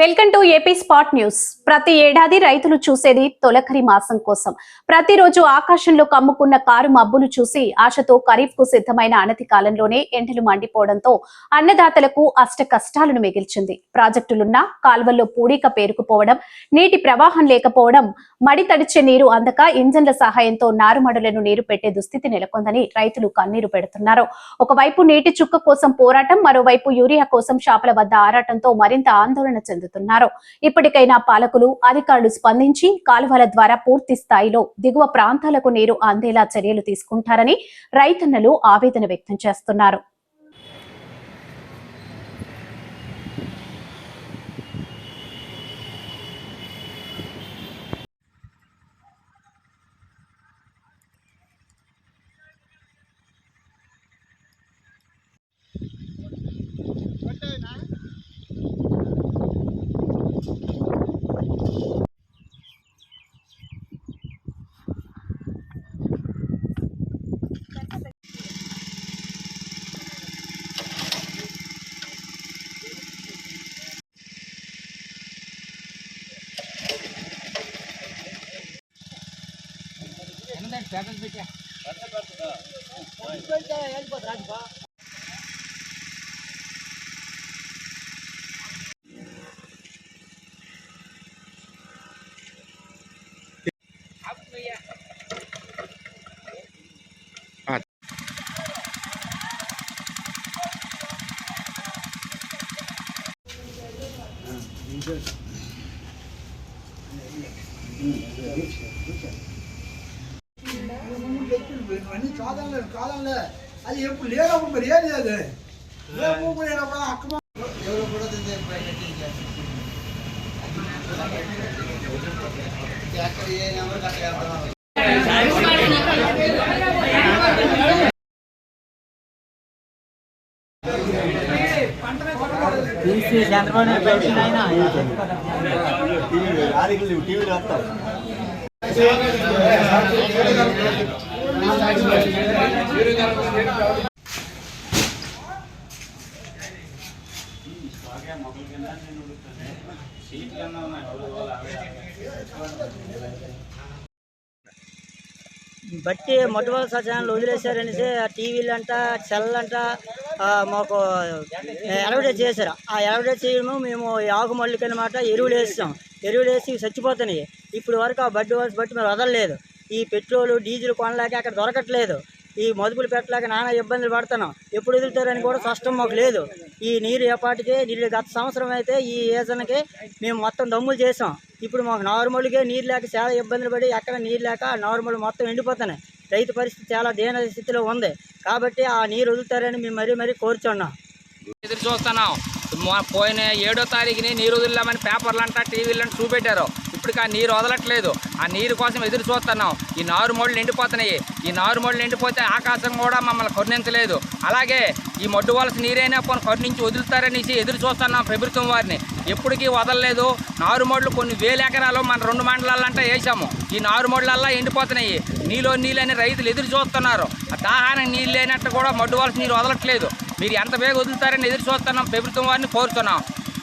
Welcome to AP spot news. ప్రతి ఏడాది రైతులు చూసేది తొలకరి మాసం కోసం. ప్రతిరోజు ఆకాశంలో కమ్ముకున్న కారు మబ్బులు చూసి ఆశతో ఖరీఫ్కు సిద్ధమైన అనతి కాలంలోనే ఎండలు మండిపోవడంతో అన్నదాతలకు అష్ట కష్టాలను మిగిల్చింది. ప్రాజెక్టులున్నా కాల్వల్లో పూడిక పేరుకుపోవడం నీటి ప్రవాహం లేకపోవడం మడి తడిచే నీరు అందక ఇంజన్ల సహాయంతో నారుమడులను నీరు పెట్టే దుస్థితి నెలకొందని రైతులు కన్నీరు పెడుతున్నారు. ఒకవైపు నీటి చుక్క కోసం పోరాటం మరోవైపు యూరియా కోసం షాపుల వద్ద ఆరాటంతో మరింత ఆందోళన చెందుతున్నారు ఇప్పటికైనా పాలకులు అధికారులు స్పందించి కాలువల ద్వారా పూర్తి స్థాయిలో దిగువ ప్రాంతాలకు నీరు అందేలా చర్యలు తీసుకుంటారని రైతన్నలు ఆవేదన వ్యక్తం చేస్తున్నారు. ಟ್ಯಾಬ್ಲೆಟ್ ಬೇಕೆ Thank you. అన్ని కాదంలే కాదంలే అది ఎప్పుడు లేనప్పుడు మరి ఏది అది లేనప్పుడు లేనప్పుడు అక్క ఎవరు కూడా తిందే ఎక్కడ ఏ నెంబర్ అక్కడ వెళ్తున్నాం తీసి చంద్రబాబు నాయుడు పెట్టిన ఆయన టీవీలో వస్తావు బట్టి మొట్టమొదటి సత్యాన్ని వదిలేశారనేసి టీవీలు అంట చెల్లంట మాకు ఎలవడేట్ చేశారు. ఆ ఎలవడేట్ చేయడము మేము ఈ ఆకు మళ్ళీకి అనమాట ఎరువులు వేస్తాం ఎరువులు వేసి చచ్చిపోతున్నాయి. ఇప్పుడు వరకు ఆ బడ్డి వలస బట్టి మేము వదలలేదు. ఈ పెట్రోలు డీజిల్ కొనలేక అక్కడ దొరకట్లేదు. ఈ మదుపులు పెట్టలేక నానా ఇబ్బందులు పడుతున్నాం. ఎప్పుడు వదులుతారని కూడా స్పష్టం మాకు లేదు. ఈ నీరు ఏపాటికి నీళ్ళు గత సంవత్సరం అయితే ఈ సీజన్కి మేము మొత్తం దమ్ములు చేసాం ఇప్పుడు మాకు నార్మల్గా నీరు లేక చాలా ఇబ్బందులు పడి ఎక్కడ నీరు లేక నార్మల్ మొత్తం ఎండిపోతున్నాయి. రైతు పరిస్థితి చాలా దీన స్థితిలో ఉంది. కాబట్టి ఆ నీరు వదులుతారని మేము మరీ మరీ కోరుచున్నాం. ఎదురు చూస్తున్నాం. పోయిన ఏడో తారీఖుని నీరు వదిలామని పేపర్లు అంటా టీవీలు చూపెట్టారు. ఇప్పటికి ఆ నీరు వదలట్లేదు. ఆ నీరు కోసం ఎదురు చూస్తున్నాం. ఈ నారు మోళ్ళు నిండిపోతున్నాయి. ఈ నారు నిండిపోతే ఆకాశం కూడా మమ్మల్ని కరుణించలేదు. అలాగే ఈ మొడ్డు వలస నీరైనా కొన్ని కరుణించి వదులుతారనేసి ఎదురు చూస్తున్నాం ప్రభుత్వం వారిని. ఎప్పటికీ వదలలేదు. నారుమోడ్లు కొన్ని వేల ఎకరాలు మన రెండు మండలాలంటే వేసాము ఈ నారుమోడ్లల్లా ఎండిపోతున్నాయి. నీలో నీళ్ళని రైతులు ఎదురు చూస్తున్నారు. ఆ దాహానికి నీళ్ళు లేనట్టు కూడా మడ్డు వలస నీరు వదలట్లేదు. మీరు ఎంత వేగ వదులుతారని ఎదురు చూస్తున్నాం ప్రభుత్వం వారిని కోరుతున్నాం.